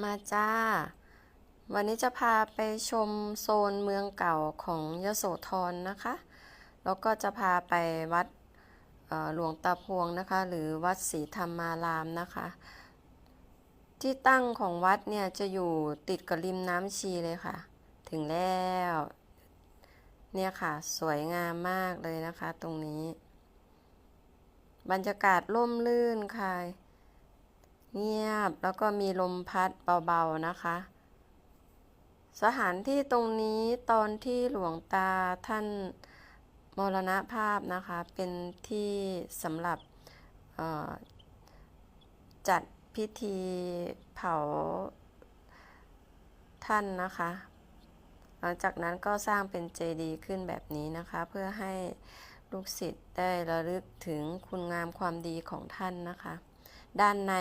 มาจ้า วันนี้จะพาไปชมโซนเมืองเก่าของยโสธรนะคะ แล้วก็จะพาไปวัดหลวงตาพวงนะคะ หรือวัดศรีธรรมารามนะคะ ที่ตั้งของวัดเนี่ยจะอยู่ติดกับริมน้ำชีเลยค่ะ ถึงแล้ว เนี่ยค่ะสวยงามมากเลยนะคะ ตรงนี้ บรรยากาศร่มรื่นค่ะ เงียบแล้วก็มีลมพัดเบาๆนะคะ สถานที่ตรงนี้ตอนที่หลวงตาท่านมรณภาพนะคะ เป็นที่สำหรับจัดพิธีเผาท่านนะคะ หลังจากนั้นก็สร้างเป็นเจดีย์ขึ้นแบบนี้นะคะ เพื่อให้ลูกศิษย์ได้ระลึกถึงคุณงามความดีของท่านนะคะ ด้านใน